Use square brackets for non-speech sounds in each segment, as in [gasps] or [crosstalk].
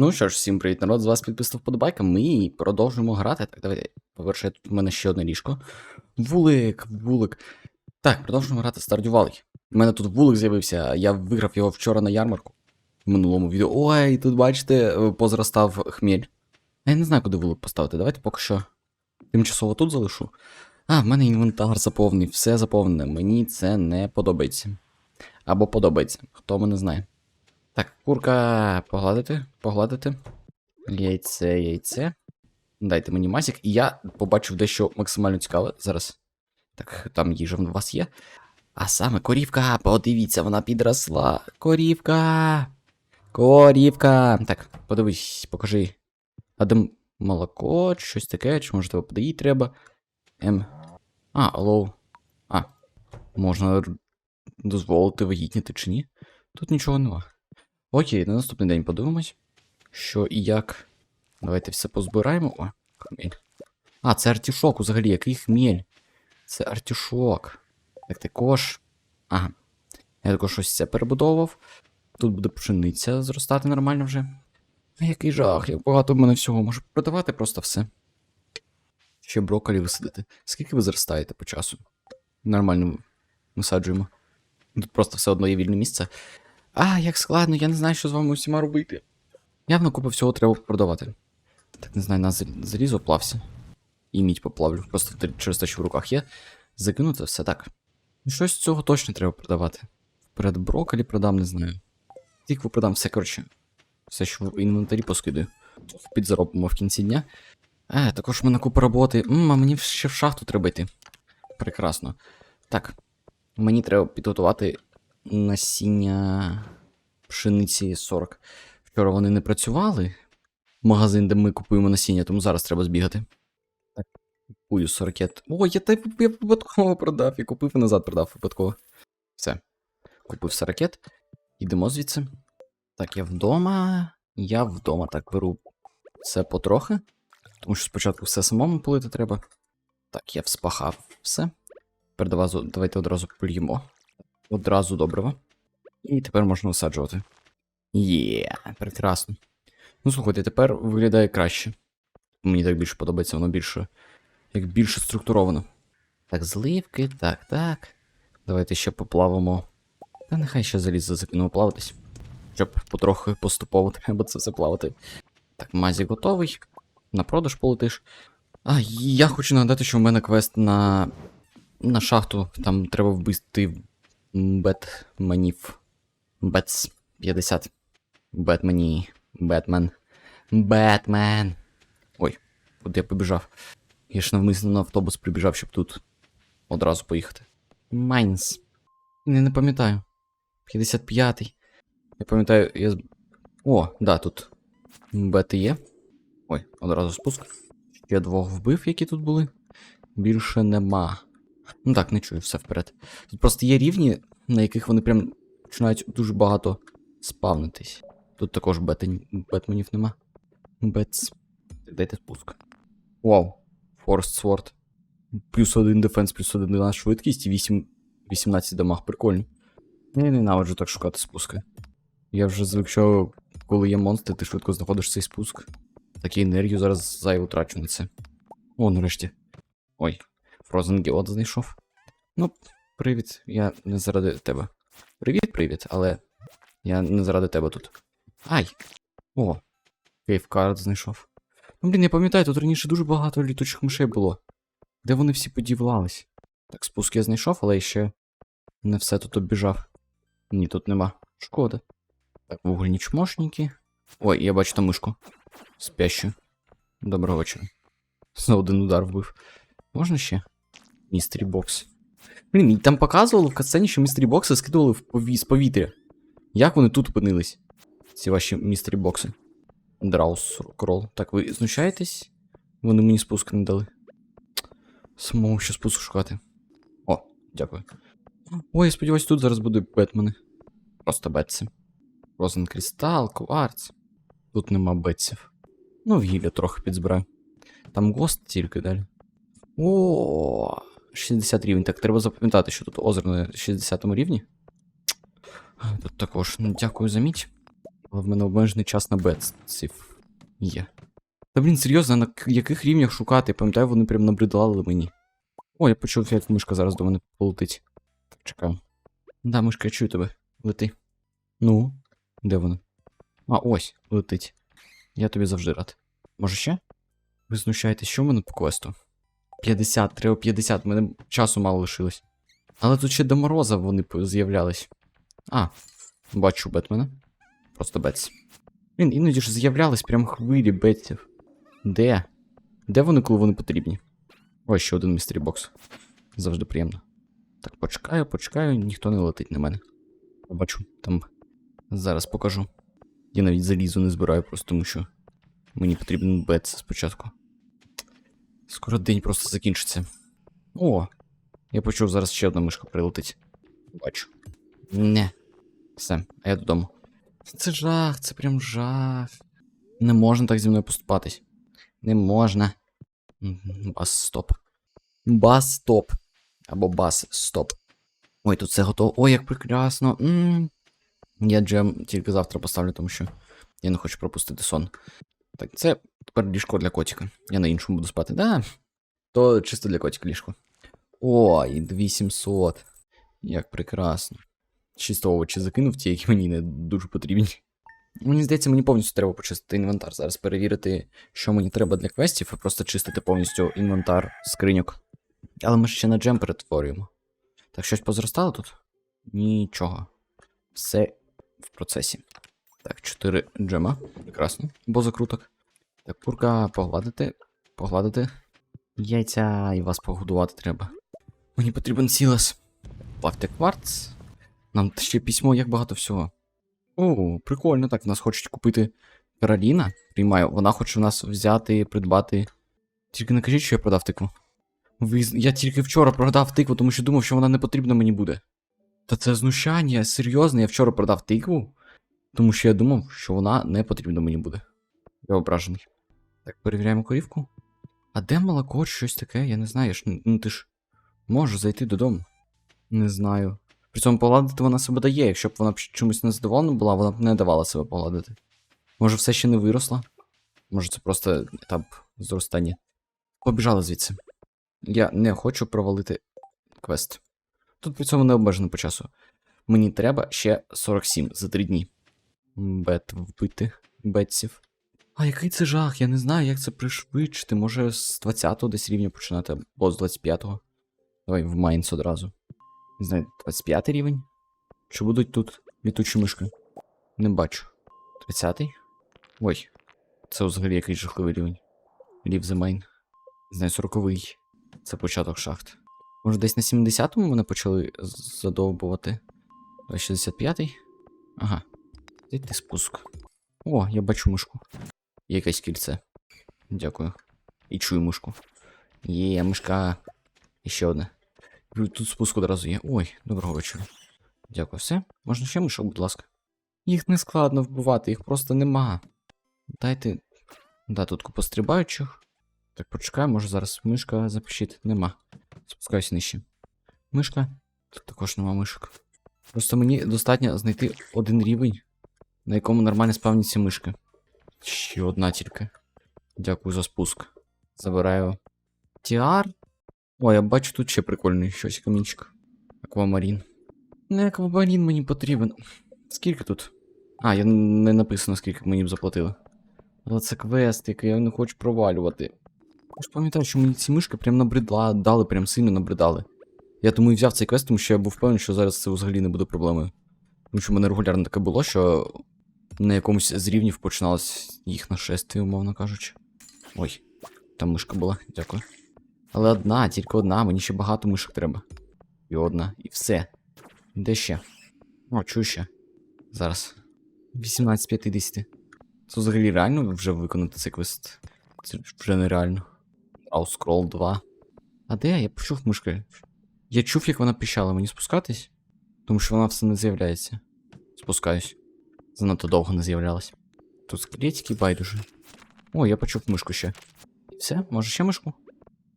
Ну що ж, всім привіт, народ, з вас підписав вподобайка. Ми продовжуємо грати. Так, давайте. По-перше, тут в мене ще одне ліжко. Вулик, вулик. Так, продовжуємо грати Stardew. У мене тут вулик з'явився, я виграв його вчора на ярмарку. В минулому відео. Ой, тут бачите, позростав хмель. Я не знаю, куди вулик поставити. Давайте поки що тимчасово тут залишу. А, в мене інвентар заповнений, все заповнене. Мені це не подобається. Або подобається, хто мене знає. Так, курка погладити, погладити. Яйце, яйце. Дайте мені масік. І я побачив дещо максимально цікаве зараз. Так, там їжа в вас є. А саме корівка, подивіться, вона підросла. Корівка. Корівка. Так, подивись, покажи. А де молоко, щось таке, чи може тебе подоїть треба. Ем. А, алло. А. Можна дозволити вагітніти чи ні? Тут нічого нема. Окей, на наступний день подивимось, що і як. Давайте все позбираємо. О, хмель. А, це артішок взагалі, який хмель. Це артішок. Так також. Ага. Я також ось це перебудовував. Тут буде пшениця зростати нормально вже. Який жах, як багато в мене всього. Можу продавати просто все. Ще брокколі висадити. Скільки ви зростаєте по часу? Нормально висаджуємо. Тут просто все одно є вільне місце. А, як складно, я не знаю, що з вами усіма робити. Явно купу всього треба продавати. Так не знаю, на залізо плався. І мідь поплавлю. Просто через те, що в руках є. Закинути все так. Ну, Щось з цього точно треба продавати. Вперед брокколі продам, не знаю. Тільки продам все, коротше. Все, що в інвентарі поскидаю. Підзаробимо в кінці дня. Е, також в мене купа роботи. М, а мені ще в шахту треба йти. Прекрасно. Так. Мені треба підготувати насіння пшениці 40. Вчора вони не працювали. Магазин, де ми купуємо насіння, тому зараз треба збігати. Так, купую 40. О, я та я випадково продав. Я купив і назад продав випадково. Все. Купив 40. Йдемо звідси. Так, я вдома. Я вдома так беру все потрохи. Тому що спочатку все самому полити треба. Так, я вспахав все. Тепер давай- давайте одразу польємо. Одразу доброго. І тепер можна висаджувати. Є, прекрасно. Ну, слухайте, тепер виглядає краще. Мені так більше подобається, воно більше. Як більше структуровано. Так, зливки, так, так. Давайте ще поплавимо. Та нехай ще залізо закинемо плаватись. Щоб потрохи поступово [laughs] треба це все плавати. Так, мазі готовий. На продаж полетиш. А, я хочу нагадати, що в мене квест на. на шахту. Там треба вбити Бетменів. Бетс 50. Бетмені. Бетмен. Бетмен. Ой, куди я побіжав? Я ж навмисно на автобус прибіжав, щоб тут одразу поїхати. Майнс. Не, не пам'ятаю. 55-й. Я пам'ятаю, я. О, да, тут. Бети є. Ой, одразу спуск. Ще двох вбив, які тут були. Більше нема. Ну так, не чую, все вперед. Тут просто є рівні, на яких вони прям починають дуже багато спавнитись. Тут також бетен... бетменів нема. Бетс. Дайте спуск. Вау. Форст Сворд. Плюс один дефенс, плюс один на швидкість і 8... 18 дамаг. Прикольно. Я ненавиджу так шукати спуски. Я вже звик, що коли є монстри, ти швидко знаходиш цей спуск. Так і енергію зараз зайву трачу на це. О, нарешті. Ой, Frozen Geode знайшов. Ну, привіт, я не заради тебе. Привіт, привіт, але я не заради тебе тут. Ай! О, кейфкард знайшов. Ну, блін, я пам'ятаю, тут раніше дуже багато літучих мишей було. Де вони всі подівались? Так, спуск я знайшов, але ще не все тут обіжав. Ні, тут нема. Шкода. Так, вугольні чмошники. Ой, я бачу там мишку. Спящу. Доброго вечора. За один удар вбив. Можна ще? Містері бокс. Блін, і там показувало в катсцені, що містері бокси скидували в пові... з повітря. Як вони тут опинились? Ці ваші містері бокси. Драус крол. Так, ви знущаєтесь? Вони мені спуск не дали. Самому ще спуск шукати. О, дякую. Ой, я сподіваюсь, тут зараз будуть бетмени. Просто бетси. Розен Крістал, Кварц. Тут нема бетсів. Ну, вгілля трохи підзбираю. Там гост тільки далі. О, 60 рівень. Так, треба запам'ятати, що тут озеро на 60 рівні. Тут також. Ну, дякую за мідь. Але в мене обмежений час на бетсів є. Та блін, серйозно, на яких рівнях шукати? Пам'ятаю, вони прям набридали мені. О, я почув, як мишка зараз до мене полетить. Чекаю. Да, мишка, я чую тебе. Лети. Ну, де вона? А, ось, летить. Я тобі завжди рад. Може ще? Ви знущаєтесь, що в мене по квесту? 50, треба 50, мене часу мало лишилось. Але тут ще до мороза вони з'являлись. А, бачу Бетмена. Просто Бетс. Він іноді ж з'являлись прям хвилі бетсів. Де? Де вони, коли вони потрібні? Ось ще один містері бокс. Завжди приємно. Так, почекаю, почекаю, ніхто не летить на мене. Побачу, там. Зараз покажу. Я навіть залізу не збираю, просто тому що мені потрібен бетс спочатку. Скоро день просто закінчиться. О! Я почув, зараз ще одна мишка прилетить. Бачу. Не. Все, а я додому. Це жах, це прям жах. Не можна так зі мною поступатись. Не можна. Бас стоп. Бас стоп. Або бас стоп. Ой, тут все готово. Ой, як прекрасно. м Я джем тільки завтра поставлю, тому що я не хочу пропустити сон. Так, це тепер ліжко для котика. Я на іншому буду спати. Да. То чисто для котика ліжко. Ой, 2700. Як прекрасно. Чисто овочі закинув ті, які мені не дуже потрібні. Мені здається, мені повністю треба почистити інвентар. Зараз перевірити, що мені треба для квестів, і просто чистити повністю інвентар скриньок. Але ми ще на джем перетворюємо. Так, щось позростало тут? Нічого. Все в процесі. Так, 4 джема. Прекрасно. Бо закруток. Так, курка погладити. Погладити. Яйця і вас погодувати треба. Мені потрібен сілес. Плавте кварц. Нам ще письмо, як багато всього. О, прикольно, так, нас хочуть купити Кароліна. Приймаю, вона хоче в нас взяти, придбати. Тільки не кажіть, що я продав тикву. Ви... Я тільки вчора продав тикву, тому що думав, що вона не потрібна мені буде. Та це знущання, серйозно, я вчора продав тикву, тому що я думав, що вона не потрібна мені буде. Я ображений. Так, перевіряємо корівку. А де молоко щось таке? Я не знаю, ж, ну ти ж можеш зайти додому. Не знаю. При цьому погладити вона себе дає. Якщо б вона чомусь не задоволена була, вона б не давала себе погладити. Може, все ще не виросла? Може, це просто етап зростання. Побіжали звідси. Я не хочу провалити квест. Тут при цьому не обмежено по часу. Мені треба ще 47 за 3 дні. Бет вбити. Бетсів. А який це жах? Я не знаю, як це пришвидшити. Може з 20-го десь рівня починати, або з 25-го. Давай в Майнс одразу. Не знаю, 25 рівень? Чи будуть тут літучі мишки? Не бачу. 30-й? Ой. Це взагалі якийсь жахливий рівень. Leave the mine. Не знаю, 40-й. Це початок шахт. Може, десь на 70-му мене почали задовбувати. Давай 65-й. Ага. Де ти спуск? О, я бачу мишку. Є якесь кільце. Дякую. І чую мишку. Є, мишка. І ще одне. Тут спуск одразу є. Ой, доброго вечора. Дякую, все. Можна ще мишок, будь ласка. Їх не складно вбивати, їх просто нема. Дайте. Да, тут купа стрибаючих. Так, почекай, може зараз мишка запишіть. Нема. Спускаюся нижче. Мишка. Тут також нема мишок. Просто мені достатньо знайти один рівень, на якому нормально спавняться мишки. Ще одна тільки. Дякую за спуск. Забираю. Тіар. О, я бачу тут ще прикольний щось камінчик. Аквамарін. Не аквамарін мені потрібен. Скільки тут? А, я не написано, скільки мені б заплатили. Але це квест, який я не хочу провалювати. Я ж пам'ятаю, що мені ці мишки прям набридла, дали, прям сильно набридали. Я тому і взяв цей квест, тому що я був впевнений, що зараз це взагалі не буде проблемою. Тому що в мене регулярно таке було, що на якомусь з рівнів починалось їх нашестя, умовно кажучи. Ой, там мишка була, дякую. Але одна, тільки одна, мені ще багато мишок треба. І одна, і все. Де ще? О, чую ще. Зараз. 18 з 50. Це взагалі реально вже виконати цей квест. Це вже нереально. Scroll 2. А де? Я почув мишки. Я чув, як вона піщала, мені спускатись? Тому що вона все не з'являється. Спускаюсь. Занадто довго не з'являлась. Тут скелетики байдуже. О, я почув мишку ще. Все, може ще мишку?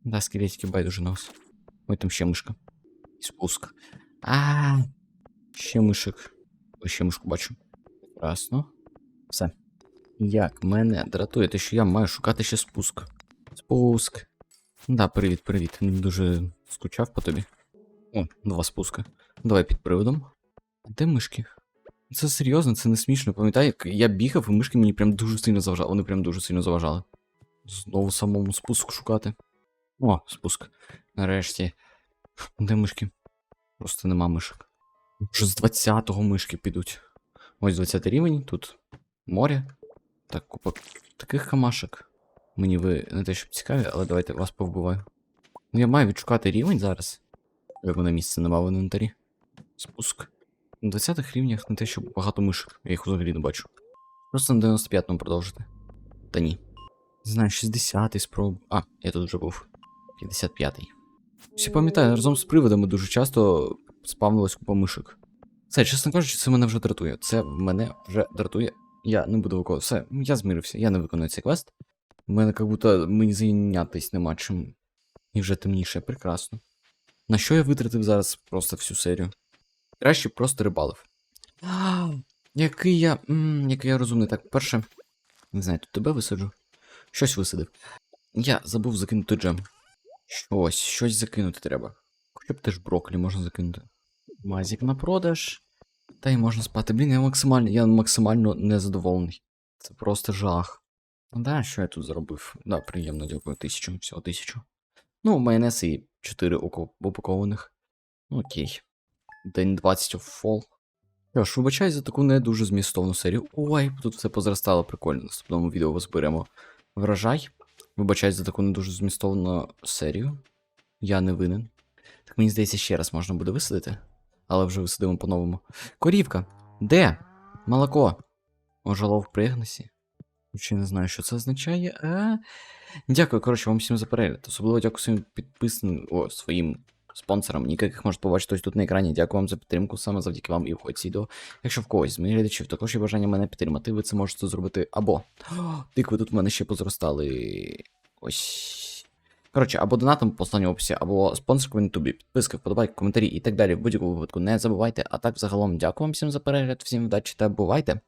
Да, скелетики байдуже на вас. Ой, там ще мишка. І спуск. А, ще мишек. Ой, ще мишку бачу. Прекрасно. Все. Як мене дратує те, що я маю шукати ще спуск. Спуск. Да, привіт, привіт. Дуже скучав по тобі. О, два спуска. Давай під приводом. Де мишки? Це серйозно, це не смішно. Пам'ятаю, як я бігав, і мишки мені прям дуже сильно заважали. Вони прям дуже сильно заважали. Знову самому спуск шукати. О, спуск. Нарешті. Де мишки? Просто нема мишок. Вже з 20-го мишки підуть. Ось 20 рівень, тут море. Так, купа таких камашок. Мені ви не те, щоб цікаві, але давайте вас повбиваю. Ну я маю відшукати рівень зараз. Як мене місця нема в інвентарі. Спуск. На 20 рівнях не те, що багато мишок. Я їх взагалі не бачу. Просто на 95-му продовжити. Та ні. Не знаю, 60-й спроб. А, я тут вже був. 55-й. Всі пам'ятаю, разом з приводами дуже часто спавнилась купа мишок. Це, чесно кажучи, це мене вже дратує. Це мене вже дратує. Я не буду виконувати. Все, я змирився, я не виконую цей квест. У мене як будто мені зайнятись нема чим. І вже темніше, прекрасно. На що я витратив зараз просто всю серію? Краще просто рибалив. Який я. Який я розумний. Так, перше. Не знаю, тут тебе висаджу. Щось висадив. Я забув закинути джем. Щось, щось закинути треба. Хоча б теж брокколі можна закинути. Мазік на продаж. Та й можна спати. Блін, я максимально, я максимально незадоволений. Це просто жах. Ну Да, що я тут зробив? Да, приємно, дякую. Тисячу, всього тисячу. Ну, майонез і 4 упакованих. Ну, окей. День 20 of fall. Що ж, вибачаю за таку не дуже змістовну серію. Ой, тут все позростало прикольно. Наступному відео зберемо врожай. Вибачаю за таку не дуже змістовну серію. Я не винен. Так мені здається, ще раз можна буде висадити. Але вже висадимо по-новому. Корівка! Де? Молоко. Ожолов пригнесі. Ще не знаю, що це означає. А... Дякую, коротше, вам всім за перегляд. Особливо дякую своїм підписним о, своїм спонсорам, яких можете побачити ось тут на екрані. Дякую вам за підтримку. Саме завдяки вам і входить відео. Якщо в когось з моїх глядачів також є бажання мене підтримати, ви це можете зробити або. [gasps] Тикви тут в мене ще позростали. Ось. Коротше, або донатом по останньому описі, або спонсоркою на ютубі, підписка, вподобайки, коментарі і так далі. В будь-якому випадку не забувайте. А так, загалом, дякую вам всім за перегляд, всім вдачі та бувайте!